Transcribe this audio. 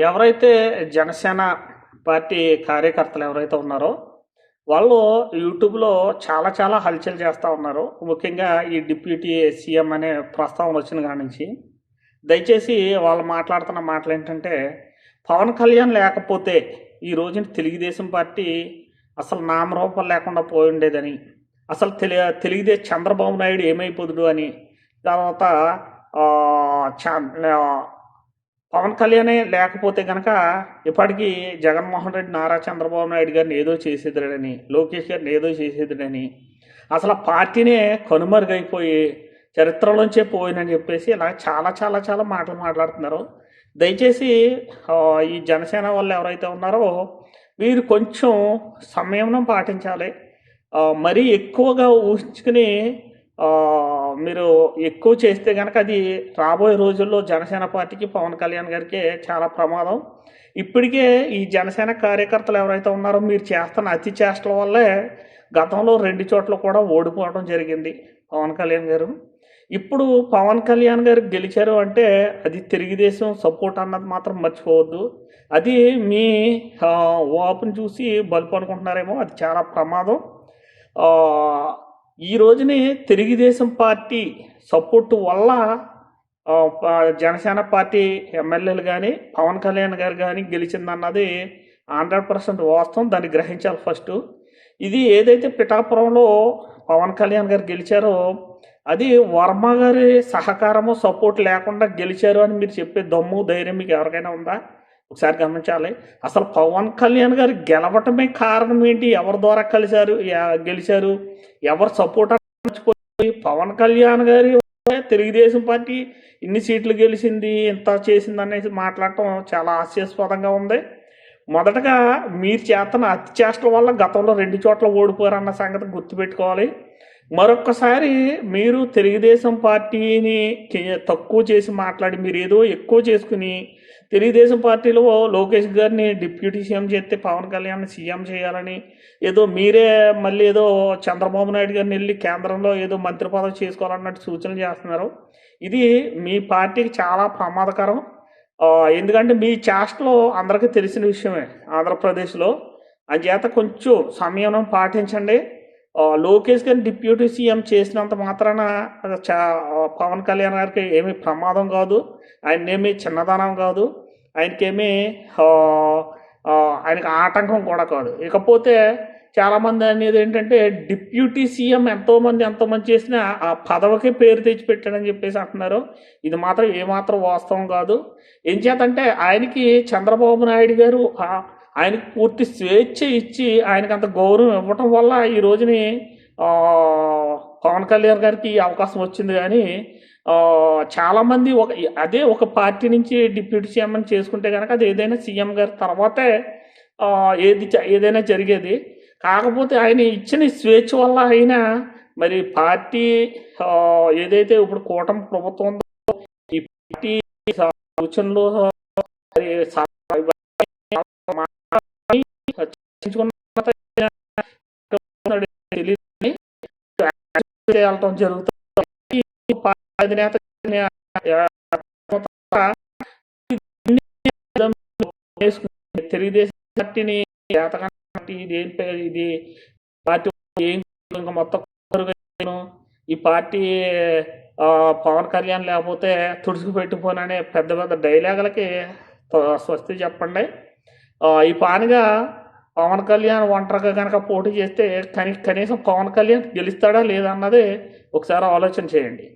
ఎవరైతే జనసేన పార్టీ కార్యకర్తలు ఎవరైతే ఉన్నారో వాళ్ళు యూట్యూబ్లో చాలా చాలా హల్చల్ చేస్తూ ఉన్నారు. ముఖ్యంగా ఈ డిప్యూటీ సీఎం అనే ప్రస్తావన వచ్చిన కాడి నుంచి. దయచేసి వాళ్ళు మాట్లాడుతున్న మాటలు ఏంటంటే పవన్ కళ్యాణ్ లేకపోతే ఈ రోజున తెలుగుదేశం పార్టీ అసలు నామరూపం లేకుండా పోయి ఉండేదని అసలు తెలి తెలుగుదేశం చంద్రబాబు నాయుడు ఏమైపోదుడు అని తర్వాత చ- పవన్ కళ్యాణే లేకపోతే కనుక ఇప్పటికీ జగన్మోహన్ రెడ్డి నారా చంద్రబాబు నాయుడు గారిని ఏదో చేసేదిడని లోకేష్ గారిని ఏదో చేసేదాడని అసలు ఆ పార్టీనే కనుమరుగైపోయి చరిత్రలోంచే పోయినని చెప్పేసి ఇలా చాలా చాలా చాలా మాటలు మాట్లాడుతున్నారు. దయచేసి ఈ జనసేన వాళ్ళు ఎవరైతే ఉన్నారో వీరు కొంచెం సంయమనం పాటించాలి. మరీ ఎక్కువగా ఊహించుకుని మీరు ఎక్కువ చేస్తే కనుక అది రాబోయే రోజుల్లో జనసేన పార్టీకి పవన్ కళ్యాణ్ గారికి చాలా ప్రమాదం. ఇప్పటికే ఈ జనసేన కార్యకర్తలు ఎవరైతే ఉన్నారో మీరు చేస్తున్న అతి చేష్టల వల్లే గతంలో రెండు చోట్ల కూడా ఓడిపోవడం జరిగింది పవన్ కళ్యాణ్ గారు. ఇప్పుడు పవన్ కళ్యాణ్ గారు గెలిచారు అంటే అది తెలుగుదేశం సపోర్ట్ అన్నది మాత్రం మర్చిపోవద్దు. అది మీ ఓపెన్ చూసి బలుపు అనుకుంటున్నారేమో అది చాలా ప్రమాదం. ఈ రోజుని తెలుగుదేశం పార్టీ సపోర్టు వల్ల జనసేన పార్టీ ఎమ్మెల్యేలు కానీ పవన్ కళ్యాణ్ గారు కానీ గెలిచిందన్నది హండ్రెడ్ పర్సెంట్ వాస్తవం దాన్ని గ్రహించాలి ఫస్ట్. ఇది ఏదైతే పిఠాపురంలో పవన్ కళ్యాణ్ గారు గెలిచారో అది వర్మ గారి సహకారము సపోర్ట్ లేకుండా గెలిచారు అని మీరు చెప్పే దమ్ము ధైర్యం మీకు ఎవరికైనా ఉందా? ఒకసారి గమనించాలి. అసలు పవన్ కళ్యాణ్ గారు గెలవటమే కారణం ఏంటి? ఎవరి ద్వారా కలిశారు? గెలిచారు? ఎవరు సపోర్ట్ పవన్ కళ్యాణ్ గారి తెలుగుదేశం పార్టీ ఇన్ని సీట్లు గెలిచింది ఇంత చేసింది అనేసి మాట్లాడటం చాలా హాస్యాస్పదంగా ఉంది. మొదటగా మీరు చేస్తున్న అత్యాష్టల వల్ల గతంలో రెండు చోట్ల ఓడిపోరన్న సంగతి గుర్తుపెట్టుకోవాలి. మరొక్కసారి మీరు తెలుగుదేశం పార్టీని తక్కువ చేసి మాట్లాడి మీరు ఏదో ఎక్కువ చేసుకుని తెలుగుదేశం పార్టీలో లోకేష్ గారిని డిప్యూటీ సీఎం చేస్తే పవన్ కళ్యాణ్ సీఎం చేయాలని ఏదో మీరే మళ్ళీ ఏదో చంద్రబాబు నాయుడు గారిని వెళ్ళి కేంద్రంలో ఏదో మంత్రి పదవి చేసుకోవాలన్నట్టు సూచనలు చేస్తున్నారు. ఇది మీ పార్టీకి చాలా ప్రమాదకరం. ఎందుకంటే మీ చేష్టలో అందరికీ తెలిసిన విషయమే ఆంధ్రప్రదేశ్లో. అంచేత కొంచెం సంయమనం పాటించండి. లోకేష్ గారిని డిప్యూటీ సీఎం చేసినంత మాత్రాన చా పవన్ కళ్యాణ్ గారికి ఏమీ ప్రమాదం కాదు. ఆయనేమీ చిన్నదనం కాదు. ఆయనకేమీ ఆయనకి ఆటంకం కూడా కాదు. ఇకపోతే చాలామంది అనేది ఏంటంటే డిప్యూటీ సీఎం ఎంతోమంది ఎంతోమంది చేసినా ఆ పదవికి పేరు తెచ్చిపెట్టాడని చెప్పేసి అంటున్నారు. ఇది మాత్రం ఏమాత్రం వాస్తవం కాదు. ఏం చేతంటే ఆయనకి చంద్రబాబు నాయుడు గారు ఆయనకు పూర్తి స్వేచ్ఛ ఇచ్చి ఆయనకి అంత గౌరవం ఇవ్వటం వల్ల ఈ రోజుని పవన్ కళ్యాణ్ గారికి అవకాశం వచ్చింది కానీ చాలామంది ఒక అదే ఒక పార్టీ నుంచి డిప్యూటీ సీఎం అని చేసుకుంటే కనుక అది ఏదైనా సీఎం గారి తర్వాతే ఏది ఏదైనా జరిగేది. కాకపోతే ఆయన ఇచ్చిన స్వేచ్ఛ వల్ల ఆయన మరి పార్టీ ఏదైతే ఇప్పుడు కూటమి ప్రభుత్వం ఉందో ఈ పార్టీ సూచనలు తెలియదు వెళ్ళటం జరుగుతుంది అధినేత తెలుగుదేశం పార్టీని కాబట్టి ఇది ఏం పేరు ఇది పార్టీ ఏం ఇంకా మొత్తం ఈ పార్టీ పవన్ కళ్యాణ్ లేకపోతే తుడుచుకు పెట్టిపోననే పెద్ద పెద్ద డైలాగులకి స్వస్తి చెప్పండి. ఈ పానిగా పవన్ కళ్యాణ్ ఒంటరిగా కనుక పోటీ చేస్తే కని కనీసం పవన్ కళ్యాణ్ గెలుస్తాడా లేదా అన్నది ఒకసారి ఆలోచన చేయండి.